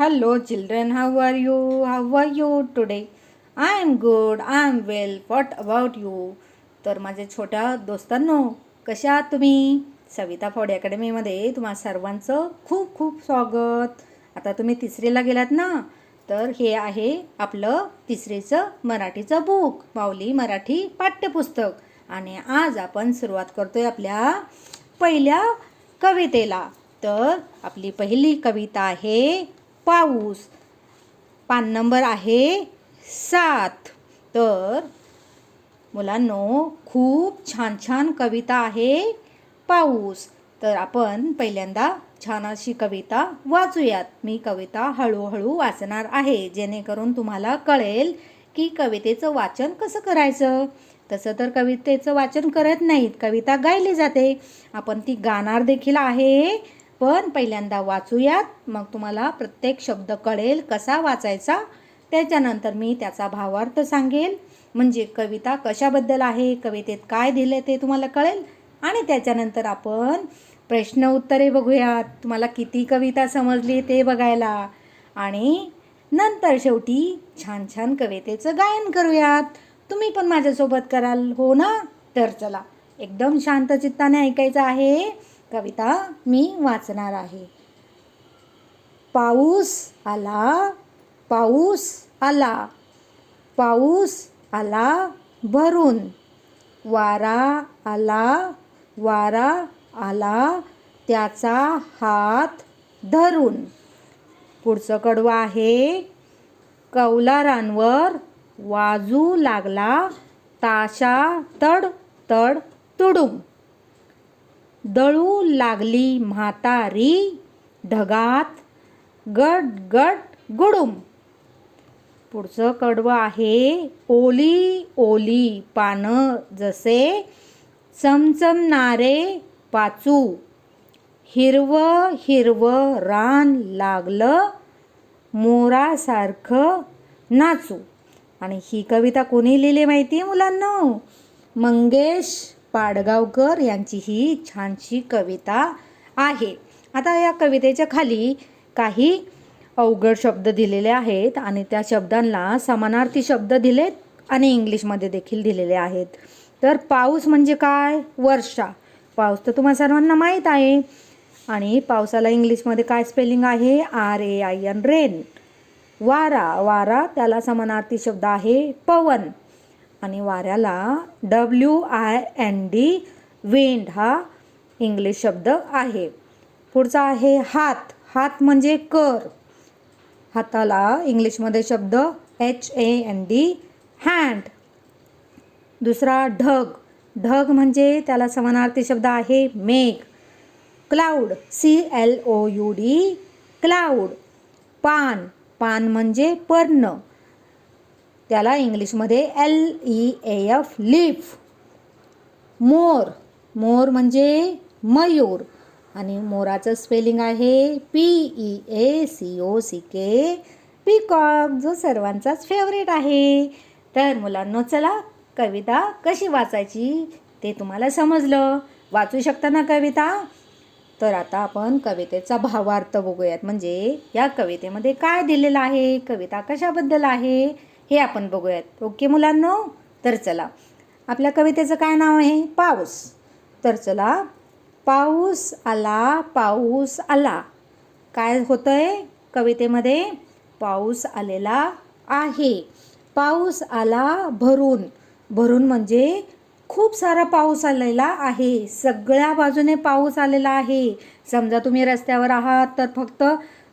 Hello, children. How are you? How are you today? I am good. I am well. What about you? तर माझ्या छोट्या दोस्तांनो कशा आहात तुम्ही सविता फॉड अकॅडमीमध्ये तुम्हा सर्वांचं खूप खूप स्वागत आता तुम्ही तिसरीला गेलात ना तर हे आहे आपलं तिसरीचं मराठीचं बुक माऊली मराठी पाठ्यपुस्तक आणि आज आपण सुरुवात करतोय आपल्या पहिल्या कवितेला तर आपली पहिली कविता आहे पाऊस. पान नंबर आहे सात. तर मुलांनो खूप छान छान कविता आहे पाऊस. तर आपण पहिल्यांदा छान अशी कविता वाचूयात. मी कविता हळूहळू वाचणार आहे जेणेकरून तुम्हाला कळेल की कवितेचं वाचन कसं करायचं. तसं तर कवितेचं वाचन करत नाहीत कविता गायली जाते. आपण ती गाणार देखील आहे. पण पहिल्यांदा वाचूयात. मग तुम्हाला प्रत्येक शब्द कळेल कसा वाचायचा त्याच्यानंतर मी त्याचा भावार्थ सांगेल. म्हणजे कविता कशाबद्दल आहे कवितेत काय दिले ते तुम्हाला कळेल. आणि त्याच्यानंतर आपण प्रश्न उत्तरे बघूयात. तुम्हाला किती कविता समजली ते बघायला. आणि नंतर शेवटी छान छान कवितेचं गायन करूयात. तुम्ही पण माझ्यासोबत कराल हो ना? तर चला एकदम शांत चित्ताने ऐकायचं आहे. कविता मी वाचणार आहे. पाऊस आला पाऊस आला पाऊस आला भरून. वारा आला वारा आला त्याचा हात धरून. पुढचं कडवं आहे. कौलारांवर वाजू लागला ताशा तड तड तुडुम. दळू लागली म्हातारी ढगात. गट गट गुडुम. पुढचं कडवं आहे ओली ओली पानं जसे चमचमणारे पाचू. हिरवं हिरवं रान लागलं मोरासारखं नाचू. आणि ही कविता कोणी लिहिली माहिती आहे मुलांना? मंगेश पाडगावकर यांची ही छानशी कविता आहे. आता या कवितेच्या खाली काही अवघड शब्द दिलेले आहेत आणि त्या शब्दांना समानार्थी शब्द दिलेत आणि इंग्लिशमध्ये देखील दिलेले आहेत. तर पाऊस म्हणजे काय? वर्षा. पाऊस तर तुम्हा सर्वांना माहीत आहे. आणि पावसाला इंग्लिशमध्ये काय स्पेलिंग आहे? R A I N rain वारा. वारा त्याला समानार्थी शब्द आहे. पवन. आणि वाऱ्याला W I N D wind हा इंग्लिश शब्द आहे. पुढचा आहे हात. हात म्हणजे कर. हाताला इंग्लिशमध्ये शब्द H A N D hand दुसरा ढग. ढग म्हणजे त्याला समानार्थी शब्द आहे मेघ. Cloud C L O U D cloud पान. पान म्हणजे पर्ण. त्याला इंग्लिशमध्ये L E A F leaf मोर. मोर म्हणजे मयूर. आणि मोराचं स्पेलिंग आहे P E A C O C K peacock जो सर्वांचाच फेवरेट आहे. तर मुलांनो चला कविता कशी वाचायची ते तुम्हाला समजलं. वाचू शकता ना कविता? तर आता आपण कवितेचा भावार्थ बघूयात. म्हणजे या कवितेमध्ये काय दिलेलं आहे? कविता कशाबद्दल आहे? हे आपण बघूयात. ओके मुलांनो तर चला. आपल्या कवितेचं काय नाव आहे? पाऊस. तर चला. पाऊस आला पाऊस आला. काय होतं आहे कवितेमध्ये? पाऊस आलेला आहे. पाऊस आला भरून. भरून म्हणजे खूप सारा पाऊस आलेला आहे. सगळ्या बाजूने पाऊस आलेला आहे. समजा तुम्ही रस्त्यावर आहात तर फक्त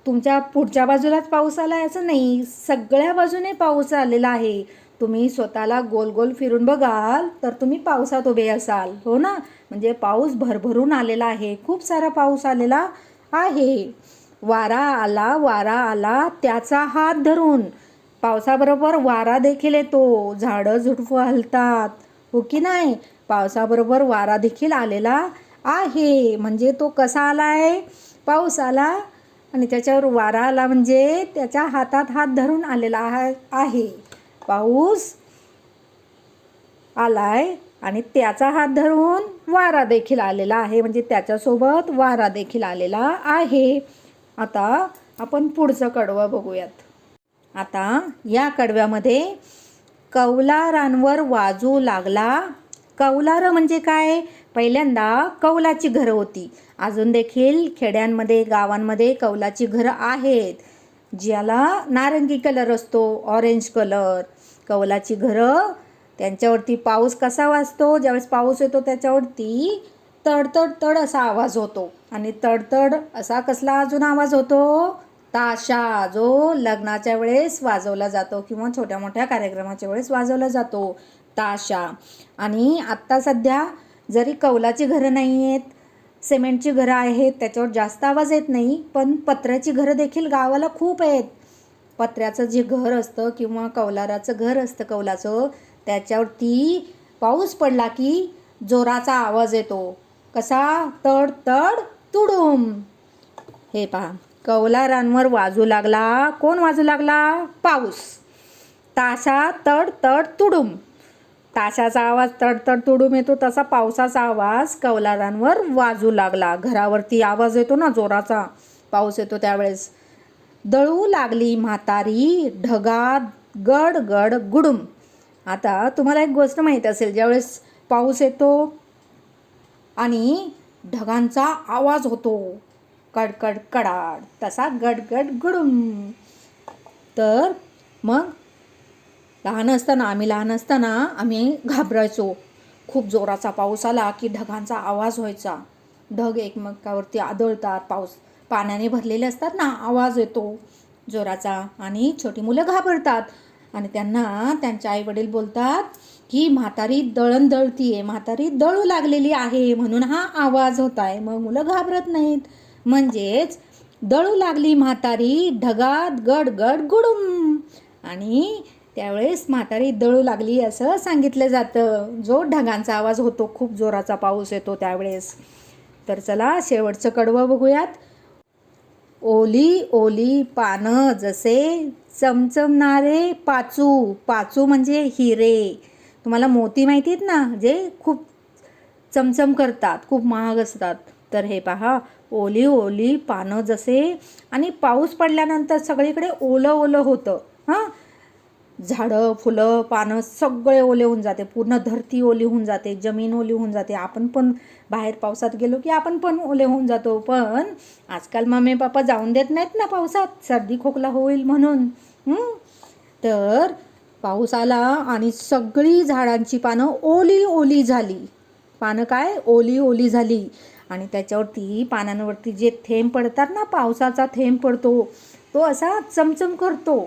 तुमच्या पुढच्या बाजूलाच पाऊस आला आहे असं नाही. सगळ्या बाजूने पाऊस आलेला आहे. तुम्ही स्वतःला गोल गोल फिरून बघाल तर तुम्ही पावसात उभे असाल. हो ना? म्हणजे पाऊस भरभरून आलेला आहे. खूप सारा पाऊस आलेला आहे. वारा आला वारा आला त्याचा हात धरून. पावसाबरोबर वारा देखील येतो. झाडं झुडपं हलतात. हो की नाही? पावसाबरोबर वारा देखील आलेला आहे. म्हणजे तो कसा आला आहे पाऊस आला आणि त्याच्यावर वारा आला म्हणजे त्याच्या हातात हात धरून आलेला आहे. पाऊस आलाय आणि त्याचा हात धरून वारा देखील आलेला आहे. म्हणजे त्याच्यासोबत वारा देखील आलेला आहे. आता आपण पुढचं कडवं बघूयात. आता या कडव्यामध्ये कौलारांवर वाजू लागला. कौलार म्हणजे काय? पहिल्यांदा कौलाची घरं होती. अजून देखील खेड्यांमध्ये गावांमध्ये कौलाची घरं आहेत ज्याला नारंगी कलर असतो ऑरेंज कलर कौलाची घरं त्यांच्यावरती पाऊस कसा वाजतो ज्यावेळेस पाऊस येतो त्याच्यावरती तडतड तड असा आवाज होतो. आणि तडतड असा कसला अजून आवाज होतो? ताशा जो लग्नाच्या वेळेस वाजवला जातो किंवा छोट्या मोठ्या कार्यक्रमाच्या वेळेस वाजवला जातो. ताशा. आणि आत्ता सध्या जरी कौलाची घरं नाही आहेत सिमेंटची घरं आहेत त्याच्यावर जास्त आवाज येत नाही पण पत्र्याची घरं देखील गावाला खूप आहेत. पत्र्याचं जे घर असतं किंवा कौलाराचं घर असतं कौलाचं त्याच्यावरती पाऊस पडला की जोराचा आवाज येतो. कसा? तड तड तुडूम. हे पहा कौलारांवर वाजू लागला. कोण वाजू लागला? पाऊस. ताशा तड तड तुडूम. ताशाचा आवाज तडतड तुडूम येतो तसा पावसाचा आवाज कौलारांवर वाजू लागला. घरावरती आवाज येतो ना जोराचा पाऊस येतो त्यावेळेस. दळू लागली म्हातारी ढगात गड गड गुडुम. आता तुम्हाला एक गोष्ट माहीत असेल ज्यावेळेस पाऊस येतो आणि ढगांचा आवाज होतो कडकड कडाड तसा गडगड गुडुम. तर मग लहान असताना आम्ही लहान असताना आम्ही घाबरायचो. खूप जोराचा पाऊस आला की ढगांचा आवाज व्हायचा. ढग एकमेकावरती आदळतात. पाऊस पाण्याने भरलेले असतात ना आवाज येतो जोराचा. आणि छोटी मुलं घाबरतात. आणि त्यांना त्यांचे आई वडील बोलतात की म्हातारी दळण दळतीये म्हातारी दळू लागलेली आहे म्हणून हा आवाज होत आहे मग मुलं घाबरत नाहीत. म्हणजेच दळू लागली म्हातारी ढगात गड गड गुडुम. आणि त्यावेळेस म्हातारी दळू लागली असं सांगितलं जातं. जो ढगांचा आवाज होतो. खूप जोराचा पाऊस येतो त्यावेळेस. तर चला शेवटचं कडवं बघूयात. ओली ओली पानं जसे चमचमणारे पाचू. पाचू म्हणजे हिरे. तुम्हाला मोती माहिती आहेत ना? जे खूप चमचम करतात खूप महाग असतात. तर हे पहा. ओली ओली पानं जसे आणि पाऊस पडल्यानंतर सगळीकडे ओलं ओलं होतं. हां? झाडं फुलं पानं सगळे ओले होऊन जाते. पूर्ण धरती ओली होऊन जाते जमीन ओली होऊन जाते. आपण पण बाहेर पावसात गेलो की आपण पण ओले होऊन जातो. पण आजकाल मम्मी पप्पा जाऊन देत नाहीत ना पावसात. सर्दी खोकला होईल म्हणून. तर पाऊस आला आणि सगळी झाडांची पानं ओली ओली झाली. पानं काय? ओली ओली झाली. आणि त्याच्यावरती पानांवरती जे थेंब पडतात ना पावसाचा थेंब पडतो तो असा चमचम करतो.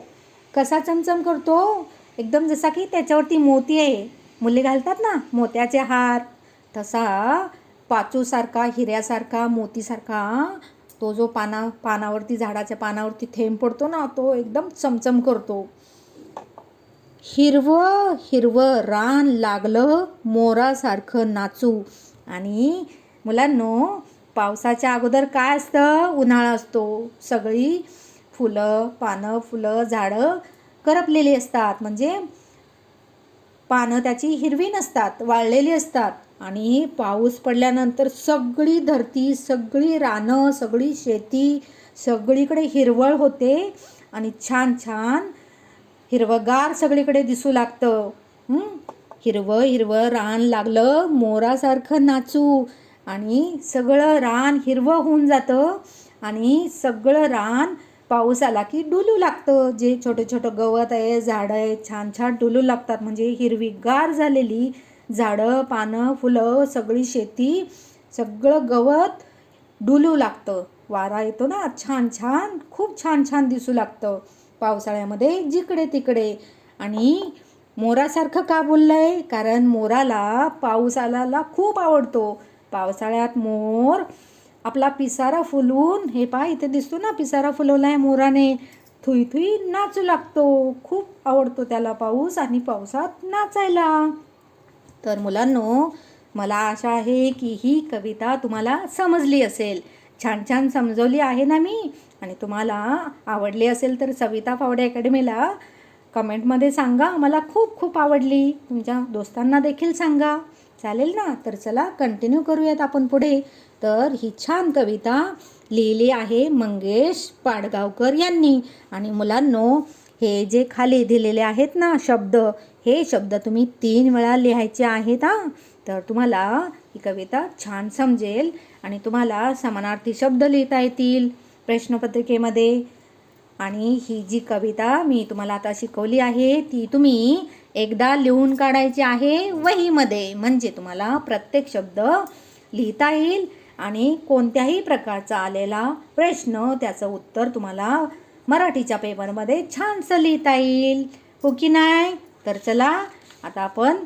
कसा चमचम करतो? एकदम जसा की त्याच्यावरती मोती आहे. मुली घालतात ना मोत्याचे हार. तसा पाचूसारखा हिऱ्यासारखा मोतीसारखा तो जो पाना पानावरती झाडाच्या पानावरती थेंब पडतो ना तो एकदम चमचम करतो. हिरवं हिरवं रान लागलं मोरासारखं नाचू. आणि मुलांनो पावसाच्या अगोदर काय असतं? उन्हाळा असतो. सगळी फुलं पानं फुलं झाडं करपलेली असतात. म्हणजे पानं त्याची हिरवी नसतात वाळलेली असतात. आणि पाऊस पडल्यानंतर सगळी धरती सगळी रानं सगळी शेती सगळीकडे हिरवळ होते. आणि छान छान हिरवगार सगळीकडे दिसू लागतं. हिरवं हिरवं रान लागलं मोरासारखं नाचू. आणि सगळं रान हिरवं होऊन जातं. आणि सगळं रान पाऊस आला की डुलू लागतं. जे छोटे छोटं गवत आहे झाडं आहे छान छान डुलू लागतात. म्हणजे हिरवीगार झालेली झाडं पानं फुलं सगळी शेती सगळं गवत डुलू लागतं. वारा येतो ना छान छान खूप छान छान दिसू लागतं पावसाळ्यामध्ये जिकडे तिकडे. आणि मोरासारखं का बोललंय? कारण मोराला पाऊस आलाला खूप आवडतो. पावसाळ्यात मोर आपला पिसारा फुलवून हे पहा इथे दिसतो ना पिसारा फुलवलाय मोराने. थुई थुई नाचू लागतो. खूप आवडतो त्याला पाऊस आणि पावसात नाचायला. तर मुलांनो मला आशा आहे की ही कविता तुम्हाला समजली असेल. छान छान समजवली आहे ना मी? आणि तुम्हाला आवडली असेल तर सविता फावडे अकॅडमीला कमेंटमध्ये सांगा. मला खूप खूप आवडली. तुमच्या दोस्तांना देखील सांगा. चालेल ना? तर चला कंटिन्यू करूयात आपण पुढे. तर ही छान कविता लिहिली आहे मंगेश पाडगावकर यांनी. आणि मुलांनो हे जे खाली दिलेले आहेत ना शब्द हे शब्द तुम्ही तीन वेळा लिहायचे आहेत हां. तर तुम्हाला ही कविता छान समजेल आणि तुम्हाला समानार्थी शब्द लिहिता येतील प्रश्नपत्रिकेमध्ये. आणि ही जी कविता मी तुम्हाला आता शिकवली आहे ती तुम्ही एकदा लिहून काढायची आहे वहीमध्ये. म्हणजे तुम्हाला प्रत्येक शब्द लिहिता येईल आणि कोणत्याही प्रकारचा आलेला प्रश्न त्याचं उत्तर तुम्हाला मराठीच्या पेपरमध्ये छानसं लिहिता येईल. हो की नाही? तर चला आता आपण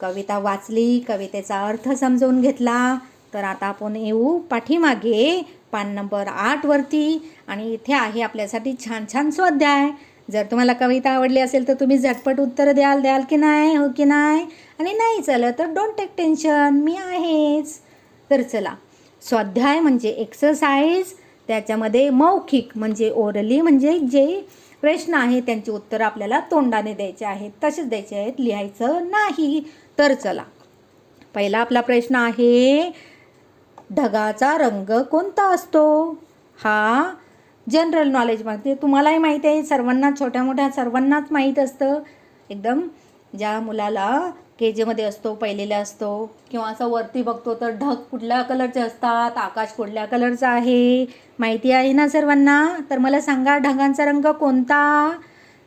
कविता वाचली कवितेचा अर्थ समजवून घेतला. तर आता आपण येऊ पाठीमागे पान नंबर आठवरती. आणि इथे आहे आपल्यासाठी छान छान स्वाध्याय. जर तुम्हाला कविता आवडली असेल तर तुम्ही झटपट उत्तर द्याल द्याल की नाही हो की नाही? आणि नाही चालं तर डोंट टेक टेन्शन मी आहेच. तर चला स्वाध्याय म्हणजे एक्सरसाइज त्याच्यामध्ये मौखिक म्हणजे ओरली म्हणजे जे प्रश्न आहे त्यांची उत्तरं आपल्याला तोंडाने द्यायचे आहेत तसेच द्यायचे आहेत लिहायचं नाही. तर चला पहिला आपला प्रश्न आहे ढगाचा रंग कोणता असतो? हा जनरल नॉलेज म्हणते तुम्हालाही माहीत आहे सर्वांना छोट्या मोठ्या सर्वांनाच माहीत असतं. एकदम ज्या मुलाला के जीमध्ये असतो पहिलेला असतो किंवा असं वरती बघतो तर ढग कुठल्या कलरचे असतात आकाश कुठल्या कलरचं आहे माहिती आहे ना सर्वांना? तर मला सांगा ढगांचा रंग कोणता?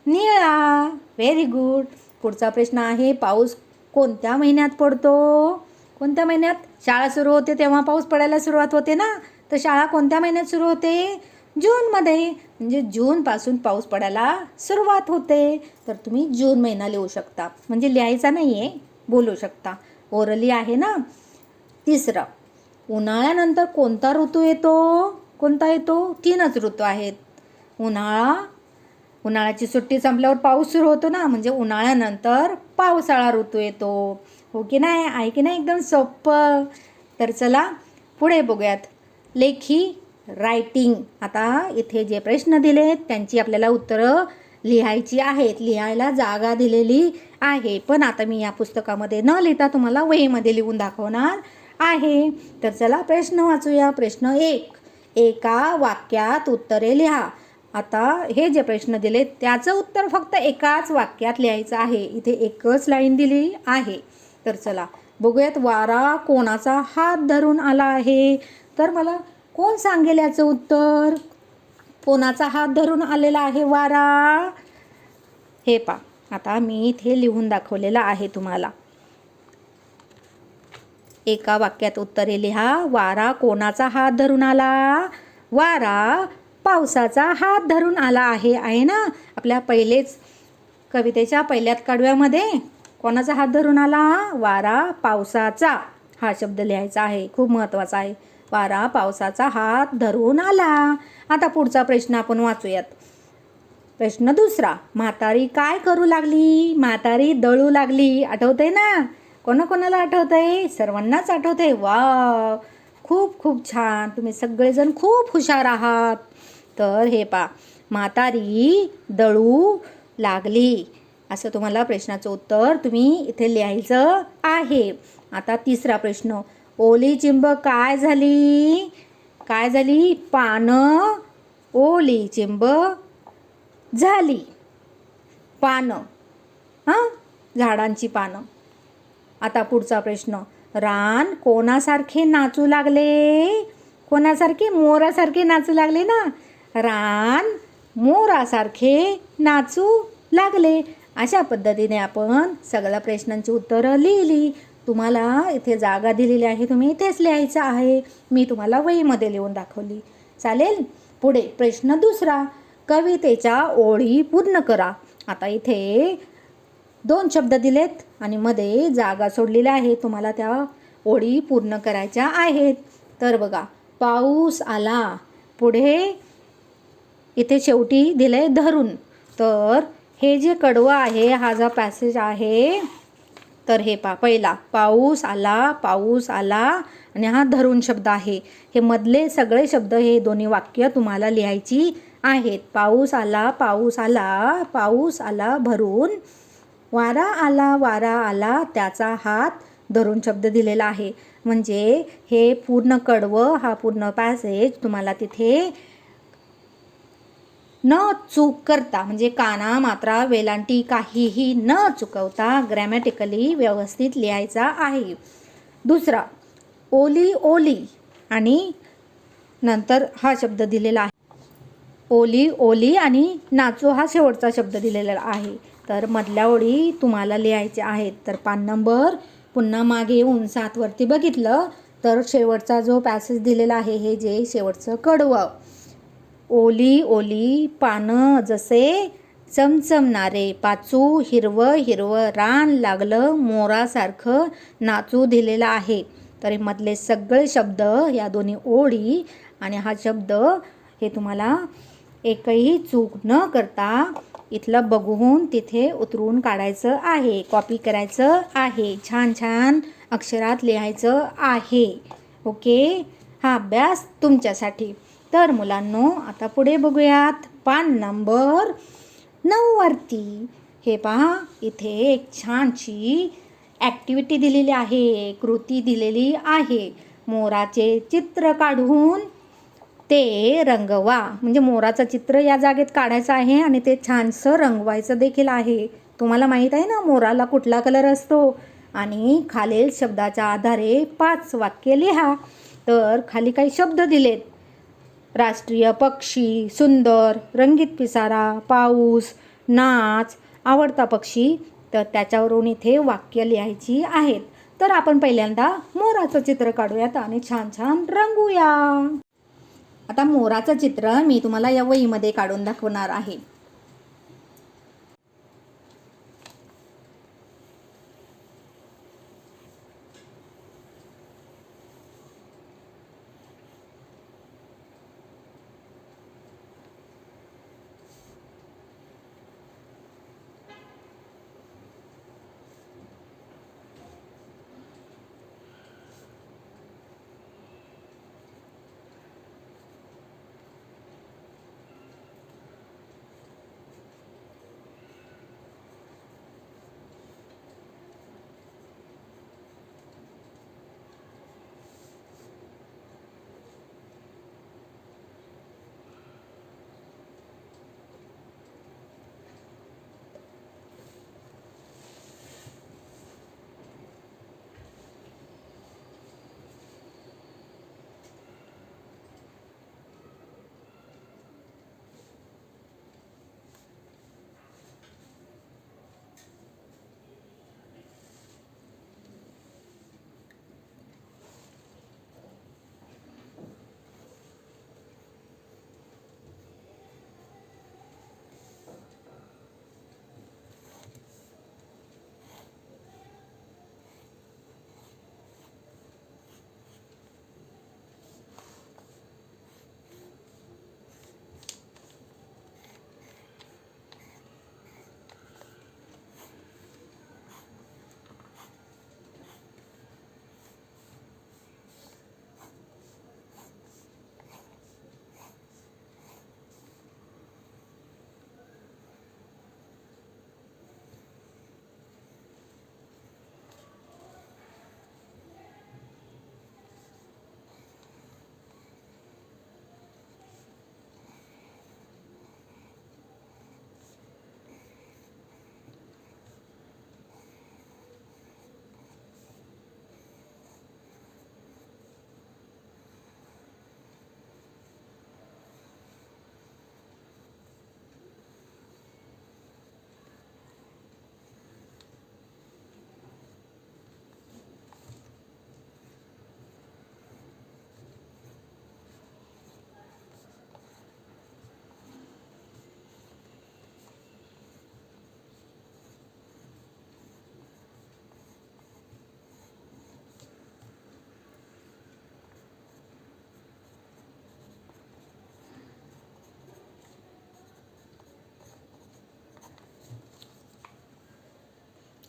निळा. व्हेरी गुड पुढचा प्रश्न आहे पाऊस कोणत्या महिन्यात पडतो? कोणत्या महिन्यात? शाळा सुरू होते तेव्हा पाऊस पडायला सुरुवात होते ना? तर शाळा कोणत्या महिन्यात सुरू होते? जूनमध्ये म्हणजे जूनपासून पाऊस पडायला सुरुवात होते. तर तुम्ही जून महिना लिहू शकता. म्हणजे लिहायचा नाही आहे बोलू शकता. ओरली आहे ना? तिसरं. उन्हाळ्यानंतर कोणता ऋतू येतो? कोणता येतो? तीनच ऋतू आहेत. उन्हाळा उन्हाळ्याची सुट्टी संपल्यावर पाऊस सुरू होतो ना? म्हणजे उन्हाळ्यानंतर पावसाळा ऋतू येतो. हो की नाही? आहे की नाही? एकदम सोपं तर चला पुढे बघूयात. लेखी रायटिंग आता इथे जे प्रश्न दिले आहेत त्यांची आपल्याला उत्तरं लिहायची आहेत. लिहायला जागा दिलेली आहे. पण आता मी या पुस्तकामध्ये न लिहिता तुम्हाला वहीमध्ये लिहून दाखवणार आहे. तर चला प्रश्न वाचूया. प्रश्न एक. एका वाक्यात उत्तरे लिहा. आता हे जे प्रश्न दिले त्याचं उत्तर फक्त एकाच वाक्यात लिहायचं आहे. इथे एकच लाईन दिली आहे. तर चला बघूयात वारा कोणाचा हात धरून आला आहे. तर मला कोण सांगेल याचं उत्तर? कोणाचा हात धरून आलेला आहे वारा? हे पा आता मी इथे लिहून दाखवलेलं आहे तुम्हाला. एका वाक्यात उत्तरे लिहा वारा कोणाचा हात धरून आला? वारा पावसाचा हात धरून आला आहे आहे ना? आपल्या पहिलेच कवितेच्या पहिल्यात कडव्यामध्ये कोणाचा हात धरून आला? वारा पावसाचा हा शब्द लिहायचा आहे खूप महत्त्वाचा आहे. वारा पावसाचा हात धरून आला. आता पुढचा प्रश्न आपण वाचूयात. प्रश्न दुसरा म्हातारी काय करू लागली? म्हातारी दळू लागली. आठवते ना? कोणाकोणाला आठवतंय? सर्वांनाच आठवतंय. वा खूप खूप छान. तुम्ही सगळेजण खूप हुशार आहात. तर हे पा म्हातारी दळू लागली. असं तुम्हाला प्रश्नाचं उत्तर तुम्ही इथे लिहायचं आहे. आता तिसरा प्रश्न ओली चिंब काय झाली? काय झाली? पानं ओली चिंब झाली. पानं. हां? झाडांची पानं. आता पुढचा प्रश्न. रान कोणासारखे नाचू लागले? कोणासारखे? मोरासारखे नाचू लागले ना? रान मोरासारखे नाचू लागले. अशा पद्धतीने आपण सगळ्या प्रश्नांची उत्तरं लिहिली. तुम्हाला इथे जागा दिलेली आहे तुम्ही इथेच लिहायचं आहे. मी तुम्हाला वहीमध्ये लिहून दाखवली. चालेल? पुढे प्रश्न दुसरा. कवितेच्या ओळी पूर्ण करा. आता इथे दोन शब्द दिलेत आणि मध्ये जागा सोडलेल्या आहे. तुम्हाला त्या ओळी पूर्ण करायच्या आहेत. तर बघा पाऊस आला. पुढे इथे शेवटी दिलंय धरून. तर हे जे कडवं आहे हा जो पॅसेज आहे तर हे पा पहिला पाऊस आला पाऊस आला आणि हा धरून शब्द आहे. हे मधले सगळे शब्द हे दोन्ही वाक्य तुम्हाला लिहायची आहेत. पाऊस आला पाऊस आला पाऊस आला भरून. वारा आला वारा आला त्याचा हात धरून शब्द दिलेला आहे. म्हणजे हे पूर्ण कडवं हा पूर्ण पॅसेज तुम्हाला तिथे न चूक करता म्हणजे काना मात्रा वेलांटी काहीही न चुकवता ग्रॅमॅटिकली व्यवस्थित लिहायचा आहे. दुसरा ओली ओली आणि नंतर हा शब्द दिलेला आहे. ओली ओली आणि नाचो हा शेवटचा शब्द दिलेला आहे. तर मधल्या ओळी तुम्हाला लिहायच्या आहेत. तर पान नंबर पुन्हा मागे येऊन सातवरती बघितलं तर शेवटचा जो पॅसेज दिलेला आहे हे जे शेवटचं कडवं. ओली ओली पानं जसे चमचमणारे. पाचू हिरवं हिरवं रान लागलं मोरासारखं नाचू दिलेलं आहे. तर हे मधले सगळे शब्द या दोन्ही ओळी आणि हा शब्द हे तुम्हाला एकही चूक न करता इथलं बघून तिथे उतरून काढायचं आहे. कॉपी करायचं आहे. छान छान अक्षरात लिहायचं आहे. ओके हा अभ्यास तुमच्यासाठी. तर मुलांनो आता पुढे बघूयात. पान नंबर नऊवरती हे पहा इथे एक छानशी ॲक्टिव्हिटी दिलेली आहे कृती दिलेली आहे. मोराचे चित्र काढून ते रंगवा. म्हणजे मोराचं चित्र या जागेत काढायचं आहे आणि ते छानसं रंगवायचं देखील आहे. तुम्हाला माहीत आहे ना मोराला कुठला कलर असतो? आणि खालील शब्दाच्या आधारे पाच वाक्य लिहा. तर खाली काही शब्द दिलेत. राष्ट्रीय पक्षी सुंदर रंगीत पिसारा पाऊस नाच आवडता पक्षी. तर त्याच्यावरून इथे वाक्य लिहायची आहेत. तर आपण पहिल्यांदा मोराचं चित्र काढूयात आणि छान छान रंगूया. आता मोराचं चित्र मी तुम्हाला या वहीमध्ये काढून दाखवणार आहे.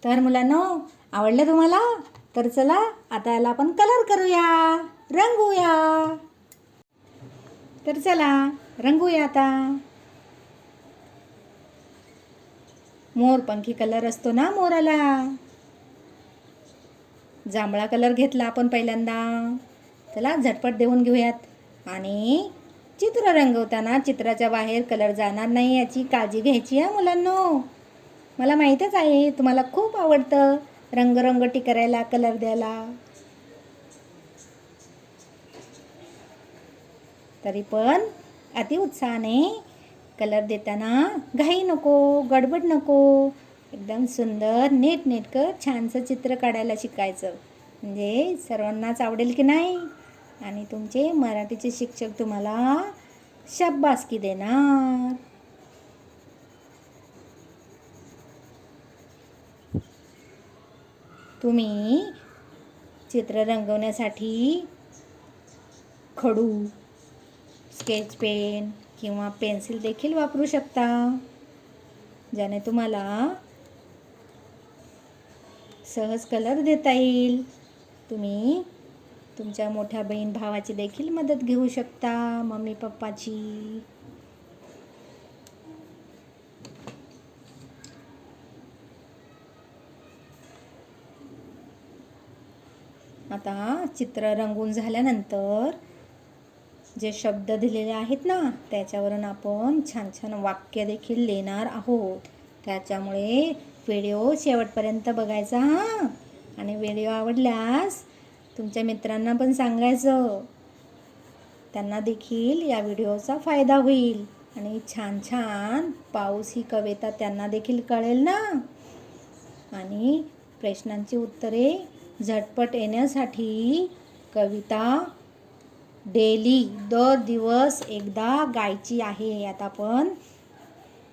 तर मुलांनो आवडलं तुम्हाला? तर चला आता याला आपण कलर करूया. रंगूया. तर चला रंगूया आता. मोरपंखी कलर असतो ना मोराला? जांभळा कलर घेतला आपण पहिल्यांदा. चला झटपट देऊन घेऊयात. आणि चित्र रंगवताना चित्राच्या बाहेर कलर जाणार नाही याची काळजी घ्यायची आहे मुलांनो. मला माहीतच आहे तुम्हाला खूप आवडतं रंगरंगटी करायला कलर द्यायला. तरी पण अति उत्साहाने कलर देताना घाई नको गडबड नको. एकदम सुंदर नीट नेटकं छानसं चित्र काढायला शिकायचं. म्हणजे सर्वांनाच आवडेल की नाही? आणि तुमचे मराठीचे शिक्षक तुम्हाला शाबासकी देणार. तुम्ही चित्र रंगवण्यासाठी खडू स्केच पेन किंवा पेन्सिल देखील वापरू शकता ज्याने तुम्हाला सहज कलर देता येईल. तुम्ही तुमच्या मोठ्या बहीण भावाची देखील मदत घेऊ शकता मम्मी पप्पाची आता चित्र रंगून झाल्यानंतर जे शब्द दिलेले आहेत ना त्याच्यावरून आपण छान छान वाक्य देखील लिहिणार आहोत. त्याच्यामुळे व्हिडिओ शेवटपर्यंत बघायचा हां. आणि व्हिडिओ आवडल्यास तुमच्या मित्रांना पण सांगायचं. त्यांना देखील या व्हिडिओचा फायदा होईल. आणि छान छान पाऊस ही कविता त्यांना देखील कळेल ना. आणि प्रश्नांची उत्तरे झटपट येण्यासाठी कविता डेली दर दिवस एकदा गायची आहे. आता आपण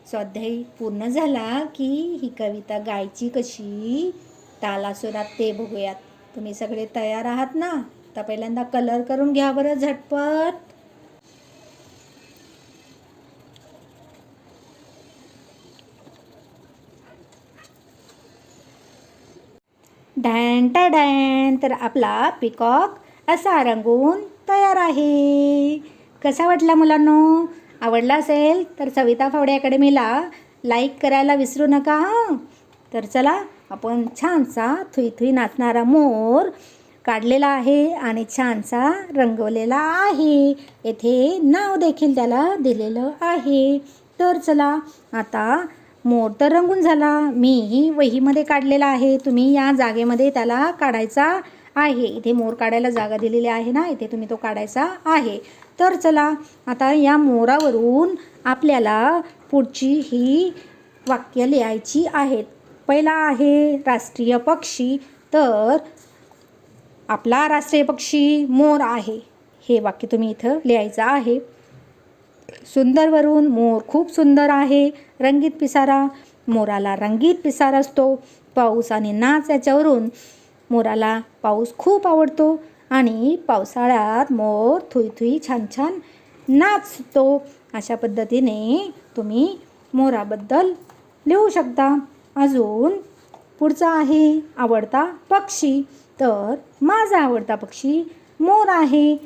स्वाध्याय पूर्ण झाला की ही कविता गायची कशी? तालासुरात ते बघूयात. तुम्ही सगळे तयार आहात ना? तर पहिल्यांदा कलर करून घ्या बरं झटपट. डॅन टा डॅन तर आपला पिकॉक असा रंगून तयार आहे. कसा वाटला मुलांनो? आवडला असेल तर सविता फावडे अकॅडमीला लाईक करायला विसरू नका हां. तर चला आपण छानसा थुई थुई नाचणारा मोर काढलेला आहे आणि छानसा रंगवलेला आहे. येथे नाव देखील त्याला दिलेलं आहे. तर चला आता मोर तर रंगून झाला. मी वहीमध्ये काढलेला आहे. तुम्ही या जागेमध्ये त्याला काढायचा आहे. इथे मोर काढायला जागा दिलेली आहे ना? इथे तुम्ही तो काढायचा आहे. तर चला आता या मोरावरून आपल्याला पुढची ही वाक्य लिहायची आहेत. पहिला आहे राष्ट्रीय पक्षी. तर आपला राष्ट्रीय पक्षी मोर आहे. हे वाक्य तुम्ही इथं लिहायचं आहे. सुंदरवरून मोर खूप सुंदर आहे. रंगीत पिसारा मोराला रंगीत पिसारा असतो. पाऊस आणि नाच याच्यावरून मोराला पाऊस खूप आवडतो आणि पावसाळ्यात मोर थुई थुई छान छान नाचतो. अशा पद्धतीने तुम्ही मोराबद्दल लिहू शकता. अजून पुढचा आहे आवडता पक्षी. तर माझा आवडता पक्षी मोर आहे.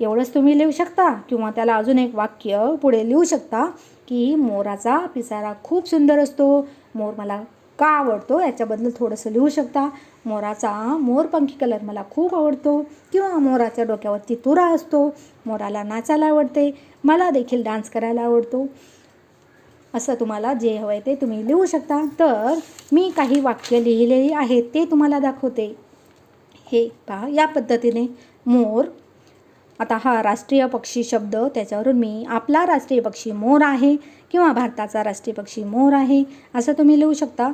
एवढंच तुम्ही लिहू शकता किंवा त्याला अजून एक वाक्य पुढे लिहू शकता. की मोराचा पिसारा खूप सुंदर असतो. मोर मला का आवडतो याच्याबद्दल थोडंसं लिहू शकता? मोराचा मोरपंखी कलर मला खूप आवडतो किंवा मोराच्या डोक्यावरती तुरा असतो. मोराला नाचायला आवडते. मला देखील डान्स करायला आवडतो. असं तुम्हाला जे हवं आहे ते तुम्ही लिहू शकता. तर मी काही वाक्य लिहिलेली आहेत ते तुम्हाला दाखवते. हे पहा या पद्धतीने मोर आता हा राष्ट्रीय पक्षी शब्द त्याच्यावरून मी आपला राष्ट्रीय पक्षी मोर आहे किंवा भारताचा राष्ट्रीय पक्षी मोर आहे असं तुम्ही लिहू शकता.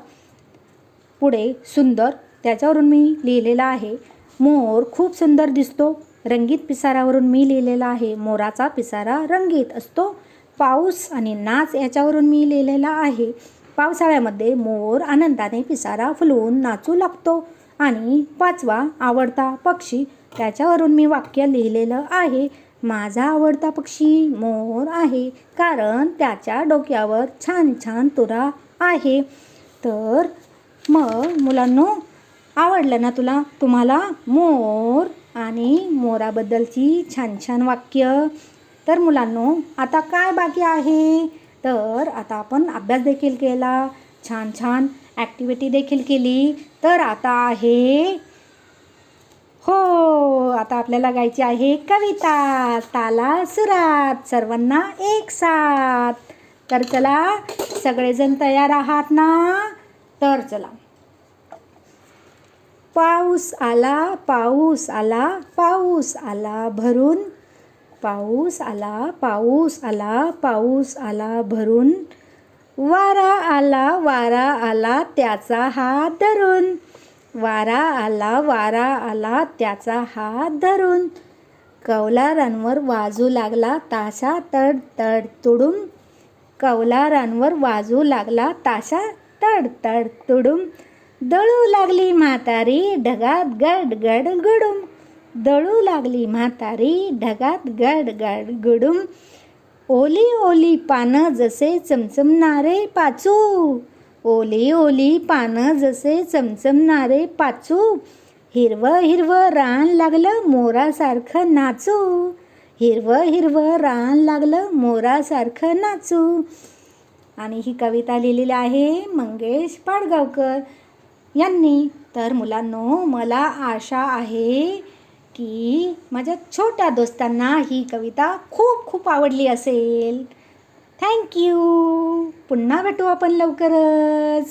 पुढे सुंदर त्याच्यावरून मी लिहिलेला आहे मोर खूप सुंदर दिसतो. रंगीत पिसारावरून मी लिहिलेला आहे मोराचा पिसारा रंगीत असतो. पाऊस आणि नाच याच्यावरून मी लिहिलेला आहे. पावसाळ्यामध्ये मोर आनंदाने पिसारा फुलवून नाचू लागतो आणि पाचवा आवडता पक्षी त्याच्यावरून मी वाक्य लिहिलेलं आहे. माझा आवडता पक्षी मोर आहे कारण त्याच्या डोक्यावर छान छान तुरा आहे. तर मग मुलांनो आवडलं ना तुला? तुम्हाला मोर आणि मोराबद्दलची छान छान वाक्य. तर मुलांनो आता काय बाकी आहे? तर आता आपण अभ्यास देखील केला छान छान ॲक्टिव्हिटी देखील केली. तर आता आहे हो आता आपल्याला गायची आहे कविता ताला सुरात सर्वांना एक साथ. तर चला सगळेजण तयार आहात ना? तर चला. पाऊस आला पाऊस आला पाऊस आला भरून. पाऊस आला पाऊस आला पाऊस आला भरून. वारा आला वारा आला त्याचा हात धरून. वारा आला वारा आला त्याचा हात धरून. कौलारांवर वाजू लागला ताशा तड तड तुडूम. कौलारांवर वाजू लागला ताशा तड तड तुडूम. दळू लागली म्हातारी ढगात गड गड गुडूम. दळू लागली म्हातारी ढगात गड गड गुडूम. ओली ओली पानं जसे चमचमणारे पाचू. ओली ओली पानं जसे चमचमणारे पाचू. हिरवं हिरवं रान लागलं मोरासारखं नाचू. हिरवं हिरवं रान लागलं मोरासारखं नाचू. आणि ही कविता लिहिलेली आहे मंगेश पाडगावकर यांनी. तर मुलांनो मला आशा आहे की माझ्या छोट्या दोस्तांना ही कविता खूप खूप आवडली असेल. थँक्यू पुन्हा भेटू आपण लवकरच.